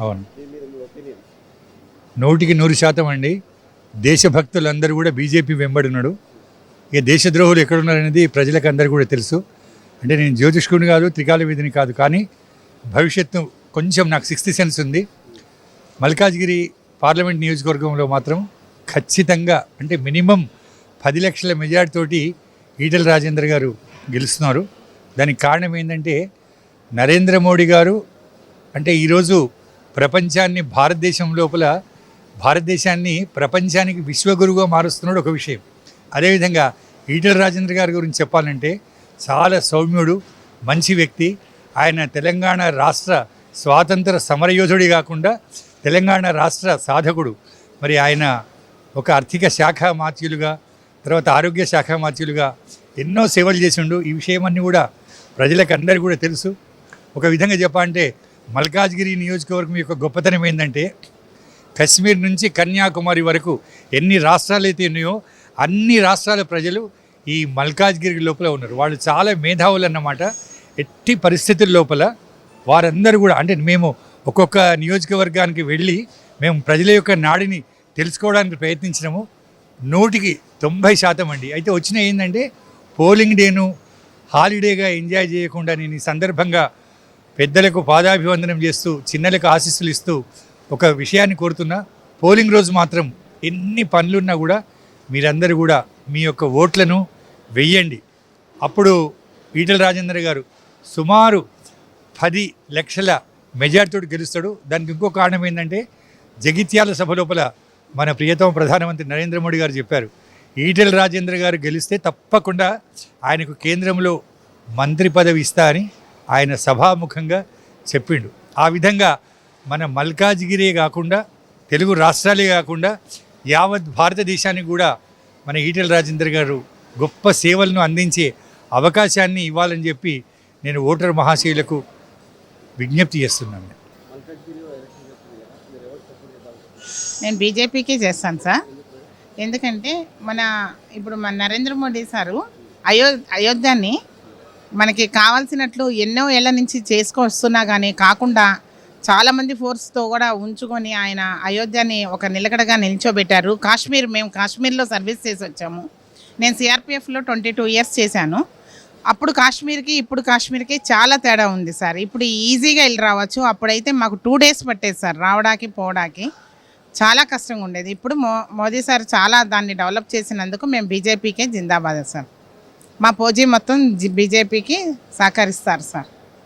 అవును. నూటికి నూరు శాతం అండి. దేశభక్తులందరూ కూడా బీజేపీ వెంబడున్నాడు. ఇక దేశద్రోహులు ఎక్కడున్నారనేది ప్రజలకు అందరికీ కూడా తెలుసు. అంటే నేను జ్యోతిష్కుని కాదు త్రికాల వీధిని కాదు కానీ భవిష్యత్తు కొంచెం నాకు సిక్స్త్ సెన్స్ ఉంది. మల్కాజ్గిరి పార్లమెంట్ నియోజకవర్గంలో మాత్రం ఖచ్చితంగా అంటే మినిమం పది లక్షల మెజార్టీ తోటి ఈటల రాజేందర్ గారు గెలుస్తున్నారు. దానికి కారణం ఏంటంటే నరేంద్ర మోడీ గారు అంటే ఈరోజు ప్రపంచాన్ని భారతదేశం లోపల భారతదేశాన్ని ప్రపంచానికి విశ్వగురువుగా మారుస్తున్నాడు ఒక విషయం. అదేవిధంగా ఈటల రాజేంద్ర గారి గురించి చెప్పాలంటే చాలా సౌమ్యుడు మంచి వ్యక్తి. ఆయన తెలంగాణ రాష్ట్ర స్వాతంత్ర సమరయోధుడి కాకుండా తెలంగాణ రాష్ట్ర సాధకుడు. మరి ఆయన ఒక ఆర్థిక శాఖ మాత్యులుగా తర్వాత ఆరోగ్య శాఖ మాత్యులుగా ఎన్నో సేవలు చేసిండు. ఈ విషయమన్నీ కూడా ప్రజలకు అందరికీ కూడా తెలుసు. ఒక విధంగా చెప్పాలంటే మల్కాజ్గిరి నియోజకవర్గం యొక్క గొప్పతనం ఏంటంటే కశ్మీర్ నుంచి కన్యాకుమారి వరకు ఎన్ని రాష్ట్రాలు అయితే ఉన్నాయో అన్ని రాష్ట్రాల ప్రజలు ఈ మల్కాజ్గిరి లోపల ఉన్నారు. వాళ్ళు చాలా మేధావులు అన్నమాట. ఎట్టి పరిస్థితుల లోపల వారందరూ కూడా అంటే మేము ఒక్కొక్క నియోజకవర్గానికి వెళ్ళి మేము ప్రజల యొక్క నాడిని తెలుసుకోవడానికి ప్రయత్నించినాము. నూటికి తొంభై శాతం అండి. అయితే వచ్చిన ఏంటంటే పోలింగ్ డేను హాలిడేగా ఎంజాయ్ చేయకుండా నేను ఈ సందర్భంగా పెద్దలకు పాదాభివందనం చేస్తూ చిన్నలకు ఆశీస్సులు ఇస్తూ ఒక విషయాన్ని కోరుతున్నా. పోలింగ్ రోజు మాత్రం ఎన్ని పనులున్నా కూడా మీరందరూ కూడా మీ యొక్క ఓట్లను వెయ్యండి. అప్పుడు ఈటల రాజేంద్ర గారు సుమారు పది లక్షల మెజార్టీతో గెలుస్తాడు. దానికి ఇంకో కారణం ఏంటంటే జగిత్యాల సభ లోపల మన ప్రియతమ ప్రధానమంత్రి నరేంద్ర మోడీ గారు చెప్పారు ఈటెల రాజేంద్ర గారు గెలిస్తే తప్పకుండా ఆయనకు కేంద్రంలో మంత్రి పదవి ఇస్తా అని. ఆయన సభాముఖంగా చెప్పిండు. ఆ విధంగా మన మల్కాజ్గిరే కాకుండా తెలుగు రాష్ట్రాలే కాకుండా యావత్ భారతదేశానికి కూడా మన ఈటెల రాజేందర్ గారు గొప్ప సేవలను అందించే అవకాశాన్ని ఇవ్వాలని చెప్పి నేను ఓటర్ మహాశయులకు విజ్ఞప్తి చేస్తున్నాను. నేను బీజేపీకే చేస్తాను సార్. ఎందుకంటే మన ఇప్పుడు మన నరేంద్ర మోడీ సారు అయో అయోధ్యని మనకి కావాల్సినట్లు ఎన్నో ఏళ్ళ నుంచి చేసుకొస్తున్నా కానీ కాకుండా చాలామంది ఫోర్స్తో కూడా ఉంచుకొని ఆయన అయోధ్యని ఒక నిలకడగా నిల్చోబెట్టారు. కాశ్మీర్ మేము కాశ్మీర్లో సర్వీస్ చేసి వచ్చాము. నేను సిఆర్పిఎఫ్లో ట్వంటీ టూ ఇయర్స్ చేశాను. అప్పుడు కాశ్మీర్కి ఇప్పుడు కాశ్మీర్కి చాలా తేడా ఉంది సార్. ఇప్పుడు ఈజీగా వెళ్ళి రావచ్చు. అప్పుడైతే మాకు టూ డేస్ పట్టేది సార్ రావడానికి పోవడానికి. చాలా కష్టంగా ఉండేది. ఇప్పుడు మో మోదీ సార్ చాలా దాన్ని డెవలప్ చేసినందుకు మేము బీజేపీకే జిందాబాద్ సార్. మా పోజీ మొత్తం బీజేపీకి సహకరిస్తారు సార్.